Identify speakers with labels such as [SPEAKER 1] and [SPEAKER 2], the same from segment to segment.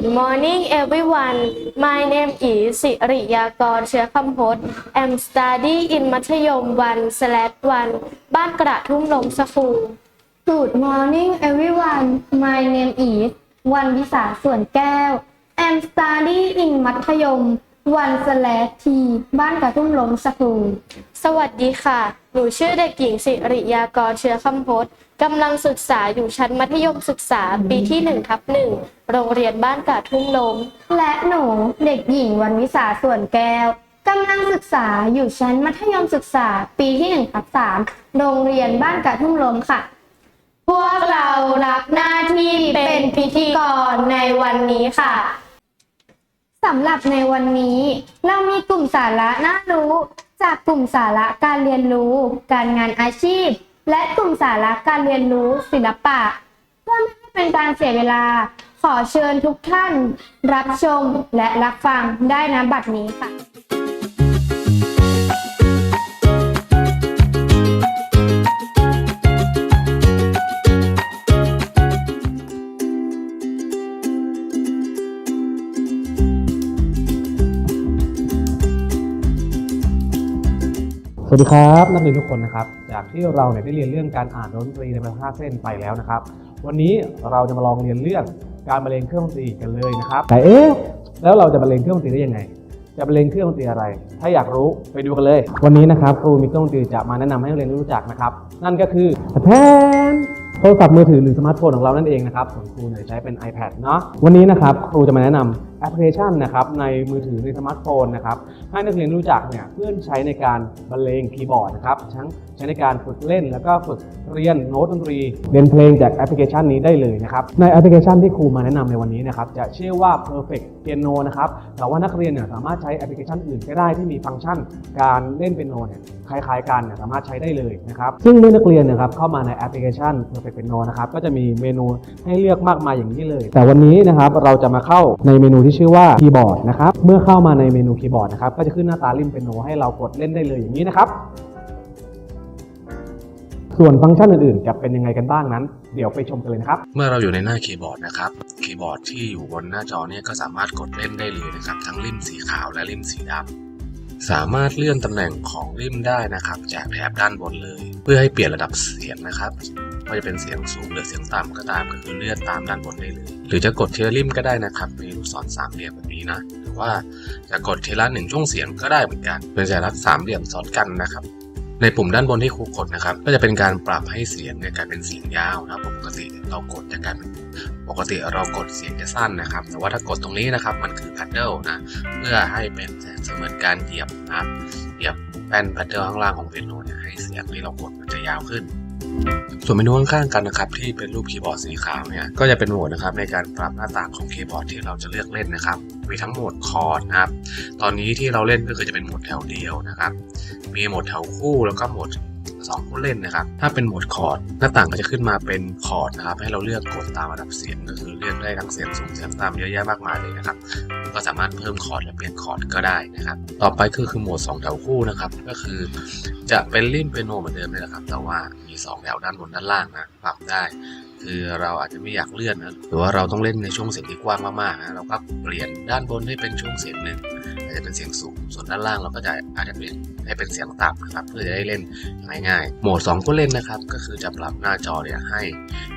[SPEAKER 1] Good morning everyone My name is สิริยากรเชื้อคำพจน์ I'm study in มัธยม1 slash 1บ้านกระทุ่มลมสคูล
[SPEAKER 2] Good morning everyone My name is วันวิสาส่วนแก้ว I'm study in มัธยมวันสแลทีบ้านกระทุ่มลมสคูล
[SPEAKER 1] สวัสดีค่ะ หนูชื่อเด็กหญิงสิริยากรเชื้อคำพจน์ กำลังศึกษาอยู่ชั้นมัธยมศึกษาปีที่1ทับ1โรงเรียนบ้านกระทุ่มลม
[SPEAKER 2] และหนูเด็กหญิงวันวิสาส่วนแก้วกำลังศึกษาอยู่ชั้นมัธยมศึกษาปีที่1ทับ3โรงเรียนบ้านกระทุ่มลมค่ะ
[SPEAKER 1] พวกเรารับหน้าที่เป็นพิธีกรในวันนี้ค่ะ
[SPEAKER 2] สำหรับในวันนี้ เรามีกลุ่มสาระน่ารู้ จากกลุ่มสาระการเรียนรู้ การงานอาชีพ และกลุ่มสาระการเรียนรู้ศิลปะ เพื่อไม่ให้เป็นการเสียเวลา ขอเชิญทุกท่าน รับชมและรับฟังได้นะบัดนี้ค่ะ
[SPEAKER 3] สวัสดีครับนักเรียนทุกคนนะครับ จากที่เราเนี่ยได้เรียนเรื่องการอ่านดนตรีในภาษาเส้นไปแล้วนะครับ วันนี้เราจะมาลองเรียนเรื่องการบรรเลงเครื่องดนตรีกันเลยนะครับแต่เอ๊ะแล้วเราจะบรรเลงเครื่องดนตรีได้ยังไง จะบรรเลงเครื่องดนตรีอะไร ถ้าอยากรู้ไปดูกันเลย วันนี้นะครับครูมีเครื่องดนตรีจะมาแนะนำให้นักเรียนรู้จักนะครับ นั่นก็คือแทนโทรศัพท์มือถือหรือสมาร์ทโฟนของเรานั่นเองนะครับส่วนครูเนี่ยใช้เป็น iPad เนาะวันนี้นะครับครูจะมาแนะนำ แอปพลิเคชันนะครับในมือถือในสมาร์ทโฟนนะครับให้นักเรียนรู้จักเนี่ยเพื่อใช้ในการบรรเลงคีย์บอร์ดนะครับทั้งใช้ในการฝึกเล่น แล้วก็ฝึกเรียนโน้ตดนตรีเรียนเพลงจากแอปพลิเคชันนี้ได้เลยนะครับในแอปพลิเคชันที่ครูมาแนะนำในวันนี้นะครับจะชื่อว่า perfect piano นะครับแต่ว่านักเรียนเนี่ยสามารถใช้แอปพลิเคชันอื่นก็ได้ที่มีฟังก์ชันการเล่นเปียโนเนี่ยคล้ายๆกันสามารถใช้ได้เลยนะครับซึ่งเมื่อนักเรียนนะครับเข้ามาในแอปพลิเคชัน perfect piano นะครับก็จะมีเมนูให้เลือกมากมายอย่างนี้เลย แต่วันนี้นะครับเราจะมาเข้าในเมนูที่ชื่อว่าคีย์บอร์ดนะครับ เมื่อเข้ามาในเมนูคีย์บอร์ดนะครับ ก็จะขึ้นหน้าตาริมเปียโนให้เรากดเล่นได้เลยอย่างนี้นะครับ ส่วนฟังก์ชันอื่นๆ จะเป็นยังไงกันบ้างนั้น เดี๋ยวไปชมกันเลยนะครับ
[SPEAKER 4] เมื่อเราอยู่ในหน้าคีย์บอร์ดนะครับ คีย์บอร์ดที่อยู่บนหน้าจอเนี่ยก็สามารถกดเล่นได้เลยนะครับ ทั้งริมสีขาวและริมสีดำสามารถเลื่อนตำแหน่งของริมได้นะครับ จากแถบด้านบนเลย เพื่อให้เปลี่ยนระดับเสียงนะครับ ว่าจะเป็นเสียงสูงหรือเสียงต่ำก็ตามก็คือเลื่อนตามด้านบนได้เลย หรือจะกดทีละริมก็ได้นะครับมีลูกศรสามเหลี่ยมแบบนี้นะหรือว่าจะกดทีละหนึ่งช่วงเสียงก็ได้เหมือนกัน เป็นสัญลักษณ์สามเหลี่ยมซ้อนกันนะครับในปุ่มด้านบนที่ครูกดนะครับ ก็จะเป็นการปรับให้เสียงเนี่ยกลายเป็นเสียงยาวนะครับปกติเรากดจะกลายเป็นปกติเรากดเสียงจะสั้นนะครับ แต่ว่าถ้ากดตรงนี้นะครับมันคือ paddle นะเพื่อให้เป็นเสมือนการเหยียบนะเหยียบแป้น paddle ข้างล่างของเปียโนเนี่ยให้เสียงที่เรากดมันจะยาวขึ้น ส่วนเมนูข้างๆกันนะครับที่เป็นรูปคีย์บอร์ดสีขาวเนี่ยก็จะเป็นโหมดนะครับในการปรับหน้าต่างของคีย์บอร์ดที่เราจะเลือกเล่นนะครับ มีทั้งโหมดคอร์ดนะครับตอนนี้ที่เราเล่นก็คือจะเป็นโหมดแถวเดียวนะครับ มีโหมดแถวคู่แล้วก็โหมด สองผู้เล่นนะครับ ถ้าเป็นโหมดคอร์ดหน้าต่างก็จะขึ้นมาเป็นคอร์ดนะครับ ให้เราเลือกกดตามระดับเสียงก็คือเลือกได้ทั้งเสียงสูงเสียงต่ำเยอะแยะมากมายเลยนะครับ ก็สามารถเพิ่มคอร์ดและเปลี่ยนคอร์ดก็ได้นะครับ ต่อไปคือคือโหมด2แถวคู่นะครับ ก็คือ จะเป็นริมเปียโนเหมือนเดิมเลยนะครับ แต่ว่ามี 2 แถวด้านบนด้านล่างนะปรับได้คือเราอาจจะไม่อยากเลื่อนนะหรือว่าเราต้องเล่นในช่วงเสียงที่กว้างมากๆนะเราก็เปลี่ยนด้านบนให้เป็นช่วงเสียงหนึ่งอาจจะเป็นเสียงสูง ส่วนด้านล่างเราก็จะอาจจะเปลี่ยนให้เป็นเสียงต่ำนะครับ เพื่อจะได้เล่นง่ายๆโหมด2ก็เล่นนะครับ ก็คือจะปรับหน้าจอเนี่ยให้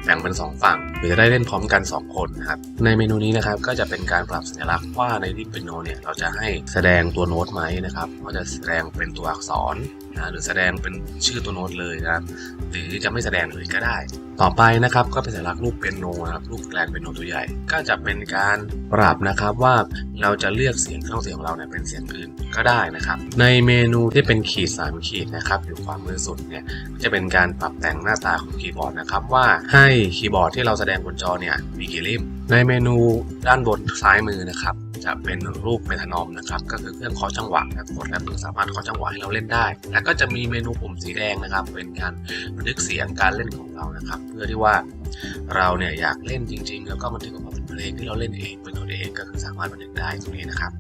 [SPEAKER 4] แบ่งเป็น 2 ฝั่งหรือจะได้เล่นพร้อมกัน 2 คนนะครับ ในเมนูนี้นะครับก็จะเป็นการปรับสัญลักษณ์ว่าในริมเป็นโนเนี่ยเราจะให้แสดงตัวโน้ตไหมนะครับว่าจะแสดงเป็นตัวอักษร นะหรือแสดงเป็นชื่อตัวโน้ตเลยนะครับหรือจะไม่แสดงเลยก็ได้ ต่อไปนะครับก็เป็นสัญลักษณ์รูปเปียโนนะครับรูปแกลนเปียโนตัวใหญ่ ก็จะเป็นการปรับนะครับว่าเราจะเลือกเสียงเครื่องเสียงของเราเนี่ยเป็นเสียงอื่นก็ได้นะครับ ในเมนูที่เป็นขีดสามขีดนะครับอยู่ขวามือสุดเนี่ยจะเป็นการปรับแต่งหน้าตาของคีย์บอร์ดนะครับว่าให้คีย์บอร์ดที่เราแสดงบนจอเนี่ยมีกี่ริมในเมนูด้านบนซ้ายมือนะครับ จะเป็นรูปเมทานอมนะครับ ก็คือเครื่องเคาะจังหวะนะกดแล้วมันสามารถเคาะจังหวะให้เราเล่นได้ แล้วก็จะมีเมนูปุ่มสีแดงนะครับ เป็นการบันทึกเสียงการเล่นของเรานะครับ เพื่อที่ว่าเราเนี่ยอยากเล่นจริง ๆ แล้วก็บันทึกออกมาเป็นเพลงที่เราเล่นเองเป็นตัวเองก็คือสามารถบันทึกได้ตรงนี้นะครับ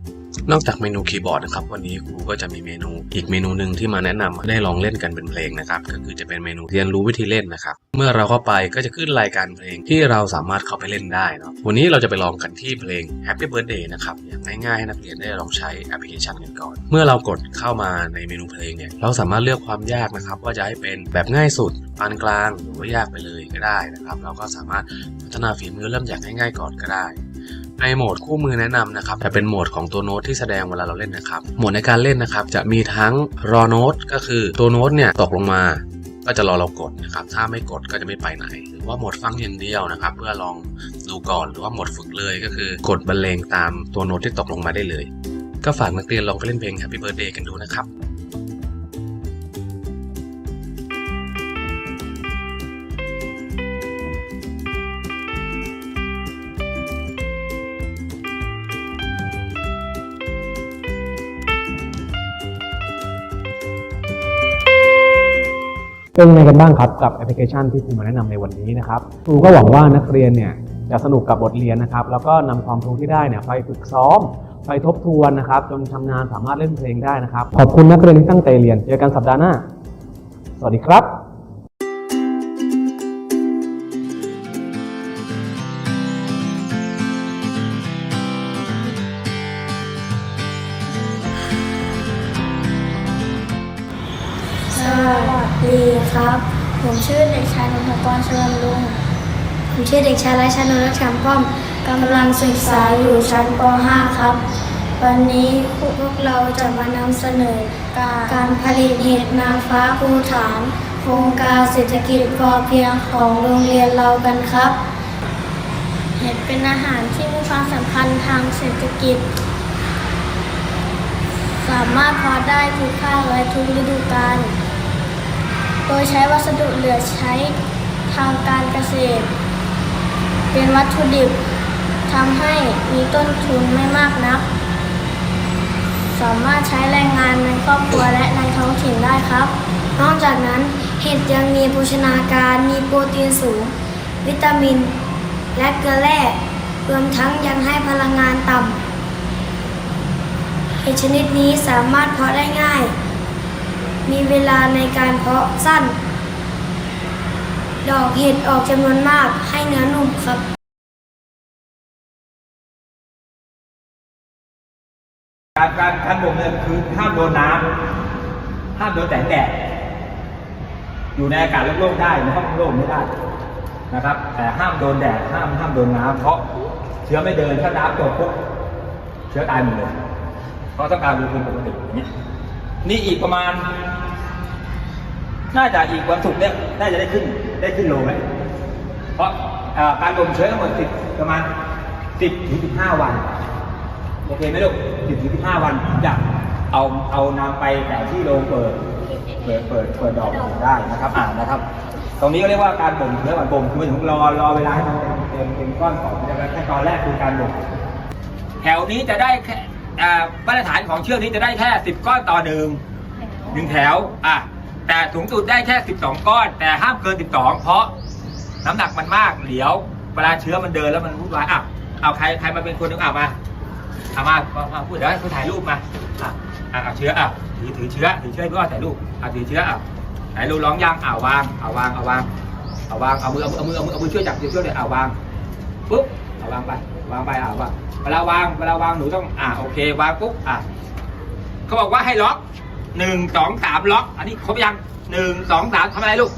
[SPEAKER 4] นอกจากเมนูคีย์บอร์ดนะครับวันนี้ครูก็จะมีเมนูอีกเมนูหนึ่งที่มาแนะนำให้ได้ลองเล่นกันเป็นเพลงนะครับก็คือจะเป็นเมนูเรียนรู้วิธีเล่นนะครับเมื่อเราเข้าไปก็จะขึ้นรายการเพลงที่เราสามารถเข้าไปเล่นได้เนาะวันนี้เราจะไปลองกันที่เพลง Happy Birthday นะครับอย่างง่ายๆให้นักเรียนได้ลองใช้แอปพลิเคชันกันก่อน เมื่อเรากดเข้ามาในเมนูเพลงเนี่ยเราสามารถเลือกความยากนะครับว่าจะให้เป็นแบบง่ายสุดปานกลางหรือว่ายากไปเลยก็ได้นะครับ เราก็สามารถพัฒนาฝีมือเริ่มจากง่ายๆก่อนก็ได้ ในโหมดคู่มือแนะนำนะครับจะเป็นโหมดของตัวโน้ตที่แสดงเวลาเราเล่นนะครับ โหมดในการเล่นนะครับ จะมีทั้งรอโน้ตก็คือตัวโน้ตเนี่ยตกลงมา ก็จะรอเรากดนะครับ ถ้าไม่กดก็จะไม่ไปไหน หรือว่าโหมดฟังอย่างเดียวนะครับ เพื่อลองดูก่อนหรือว่าโหมดฝึกเลยก็คือกดบรรเลงตามตัวโน้ตที่ตกลงมาได้เลย ก็ฝากนักเรียนลองไปเล่นเพลง Happy Birthday กันดูนะครับ
[SPEAKER 3] เป็นยังไงกันบ้างครับกับแอปพลิเคชันที่ครูมาแนะนำในวันนี้นะครับครูก็หวังว่านักเรียนเนี่ยจะสนุกกับบทเรียนนะครับ แล้วก็นำความรู้ที่ได้เนี่ยไปฝึกซ้อม ไปทบทวนนะครับ จนชำงานสามารถเล่นเพลงได้นะครับ ขอบคุณนักเรียนที่ตั้งใจเรียนเจอกันสัปดาห์หน้า สวัสดีครับ
[SPEAKER 5] ดีครับ ผมชื่อเด็กชายนนทกรชิญลุง ผมชื่อเด็กชายราชนนท์ชามป้อมกำลังศึกษาอยู่ชั้นป .5 ครับ วันนี้พวกเราจะมานำเสนอการการผลิตเห็ดนางฟ้าภูฐาน โครงการเศรษฐกิจพอเพียงของโรงเรียนเรากันครับ เห็ดเป็นอาหารที่มีความสำคัญทางเศรษฐกิจ สามารถพาะได้ทุกภาคและทุกฤดูกาล โดยใช้วัสดุเหลือใช้ทางการเกษตร เป็นวัตถุดิบทำให้มีต้นทุนไม่มากนัก สามารถใช้แรงงานในครอบครัวและในท้องถิ่นได้ครับ นอกจากนั้นเห็ดยังมีโภชนาการมีโปรตีนสูง วิตามิน และเกลือแร่รวมทั้งยังให้พลังงานต่ำเห็ดชนิดนี้สามารถเพาะได้ง่าย มีเวลาในการเพาะสั้น ดอกเห็ดออกจำนวนมากให้เนื้อนุ่มครับ
[SPEAKER 6] การการการบ่มเนี่ยคือห้ามโดนน้ำห้ามโดนแสงแดดอยู่ในอากาศโล่งๆได้ในห้องโล่งไม่ได้นะครับ แต่ห้ามโดนแดดห้ามห้ามโดนน้ำเพราะเชื้อไม่เดินถ้าน้ำตกปุ๊บเชื้อตายหมดเลยเพราะต้องการอุณหภูมิปกติอย่างนี้ นี่อีกประมาณ น่าจะอีกวันศุกร์เนี่ยน่าจะได้ขึ้น ได้ขึ้นโลไหมเพราะการบ่มเชื้อทั้งหมดสิบประมาณสิบถึงสิบห้าวัน โอเคไหมลูกสิบถึงสิบห้าวันจะเอาเอานำไปแต่ที่โรงเปิด เปิดเปิดเปิดดอกได้นะครับ อ่านะครับ ตรงนี้ก็เรียกว่าการบ่มเนื้อบ่มคือหมายถึงรอรอเวลาให้มันเต็มเต็มก้อนก่อนนะครับขั้นตอนแรกคือการบ่มแถวนี้จะได้ มาตรฐานของเชือกนี้จะได้แค่สิบก้อนต่อหนึ่งหนึ่งแถวอะแต่สูงสุดได้แค่สิบสองก้อน แต่ห้ามเกินสิบสองเพราะน้ำหนักมันมากเดี๋ยวเวลาเชื้อมันเดินแล้วมันวุ่นวายอะเอาใครใครมาเป็นคนหนึงอะมาเอามามามาพูดเดี๋ยวให้เขาถ่ายรูปมาอะอะเอาเชื้ออะถือถือเชื้อถือเชื้อให้พ่อถ่ายรูปอะถือเชื้ออะไหนรูปร้องยังอ่าวางเอาวางเอาวางเอาวางเอามือเอามือเอามือเอามือช่วยจับช่วยเลยอ่าวางปุ๊บ เอาวางไปวางไปอ่าวางเวลาวางเวลาวางหนูต้องอะโอเควางปุ๊บอะเขาบอกว่าให้ล็อกหนึ่งสองสามล็อก อันนี้ครบยังหนึ่งสองสามทำอะไรลูก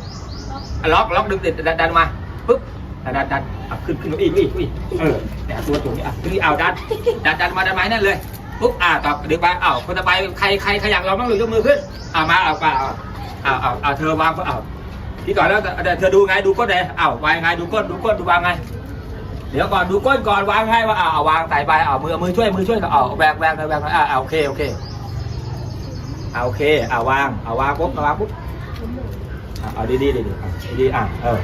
[SPEAKER 6] ล็อกล็อกดึงดันดันมาปุ๊บดันดันดันขึ้นขึ้นอีกอีกอีกเออแต่ตัวตรงนี้อะขึ้นนี่เอาดันดันดันมาดันไม้นั่นเลยปุ๊บอ่าต่อดึงไปอ้าวคนต่อไปใครใครใครอยากลองบ้างหรือยกมือขึ้นอ่ามาเอาไปเอาเอาเอาเอาเธอวางเอาที่ก่อนแล้วเธอดูไงดูก้นเลยอ้าววางไงดูก้นดูก้นดูวางไง เดี๋ยวก่อนดูก้นก่อนวางให้ว่าอ่าเอาวางใส่ไปเอามือมือช่วยมือช่วยเอาแบกแบกแบกแบกอ่าโอเคโอเคเอาโอเคเอาวางเอาวางปุ๊บเอาวางปุ๊บเอาดีดีดีดีดีอะเออ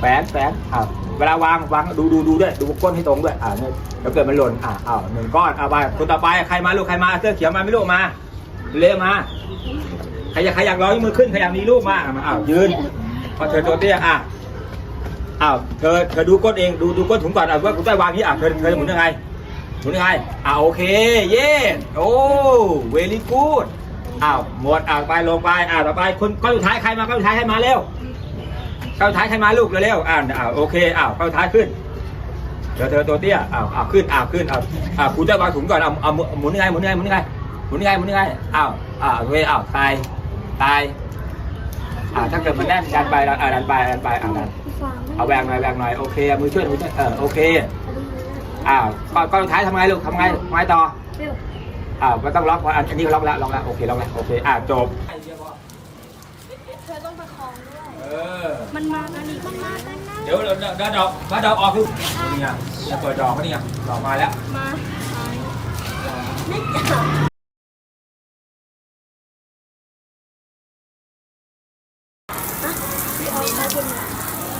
[SPEAKER 6] แฝงแฝงอ่าเวลาวางวางดูดูดูด้วยดูก้นให้ตรงด้วยอ่าเนี่ยเดี๋ยวเกิดมันหล่นอ่าเอาหนึ่งก้อนเอาไปคนต่อไปใครมาลูกใครมาเสื้อเขียวมาไม่ลูกมาเลมาใครอยากใครอยากร้อยมือขึ้นใครอยากมีลูกมาอะมาอ้ายืนพอเธอตัวเตี้ยอะ อ้าวเธอเธอดูก้นเองดูดูก้นถุงก่อนอะว่าคุณใต้วางนี้อะเธอเธอหมุนยังไงหมุนยังไงอ่าโอเคเย่โอ้เวลี่กูดอ้าวหมดอ่าไปลงไปอ่าต่อไปคนก้อนสุดท้ายใครมาก้อนสุดท้ายให้มาเร็วก้อนสุดท้ายใครมาลูกเร็วๆอ่าอ่าโอเคอ้าวก้อนสุดท้ายขึ้นเธอเธอตัวเตี้ยอ้าวอ้าวขึ้นอ้าวขึ้นอ้าวอ้าวคุณจะวางถุงก่อนเอาเอาหมุนยังไงหมุนยังไงหมุนยังไงหมุนยังไงหมุนยังไงอ้าวอ้าวโอเคอ้าวตายตาย อ่าถ้าเกิดมันแน่นดันไปแล้วอ่าดันไปดันไปอ่าดันเอาแบงหน่อยแบงหน่อยโอเคเอามือช่วยมือช่วยเออโอเคอ้าวก้อนก้อนสุดท้ายทำไงลูกทำไงทำไงต่ออ้าวก็ต้องล็อกว่าอันอันนี้ก็ล็อกแล้วล็อกแล้วโอเคล็อกแล้วโอเคอ่าจบ
[SPEAKER 5] เธอต้องประคองด้วย
[SPEAKER 6] เออ
[SPEAKER 5] มันมากันอีกมันมากันนะ
[SPEAKER 6] เดี๋ยวเดี๋ยวเดี๋ยวดอกมาดอกออกลูกนี่ไงจะเปิดดอกเขานี่ไงดอกมาแล้ว
[SPEAKER 5] มาไม่จับ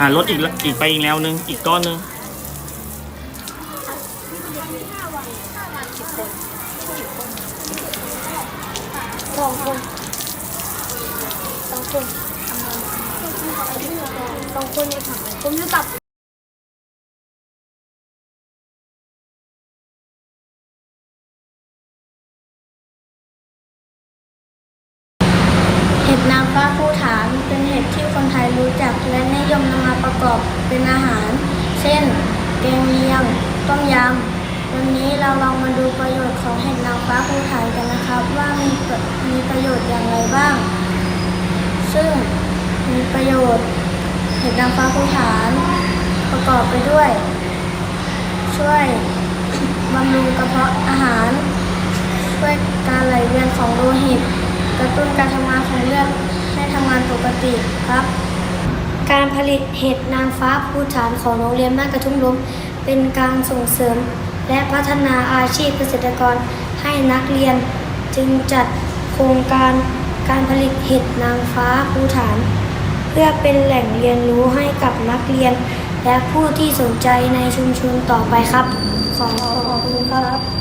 [SPEAKER 7] อ่าลดอีกอีกไปอีกแล้วนึง อีกก้อนนึง
[SPEAKER 5] สองคนสองคนสองคนเนี่ยค่ะผมจะตับเห็ดนางฟ้าภู ไทยรู้จักและนิยมนำมาประกอบเป็นอาหาร เช่น แกงเลียง ต้มยำ วันนี้เราลองมาดูประโยชน์ของเห็ดนางฟ้าภูฐานกันนะครับ ว่ามีมีประโยชน์อย่างไรบ้าง ซึ่งมีประโยชน์ เห็ดนางฟ้าภูฐาน ประกอบไปด้วย ช่วยบำรุงกระเพาะอาหาร ช่วยการไหลเวียนของโลหิต กระตุ้นการทำงานของเลือด ให้ทำงานปกติครับ การผลิตเห็ดนางฟ้าภูฐานของโรงเรียนบ้านกระทุ่มล้มเป็นการส่งเสริม และพัฒนาอาชีพเกษตรกรให้นักเรียน จึงจัดโครงการการผลิตเห็ดนางฟ้าภูฐาน เพื่อเป็นแหล่งเรียนรู้ให้กับนักเรียน และผู้ที่สนใจในชุมชนต่อไปครับ ขอขอบคุณครับ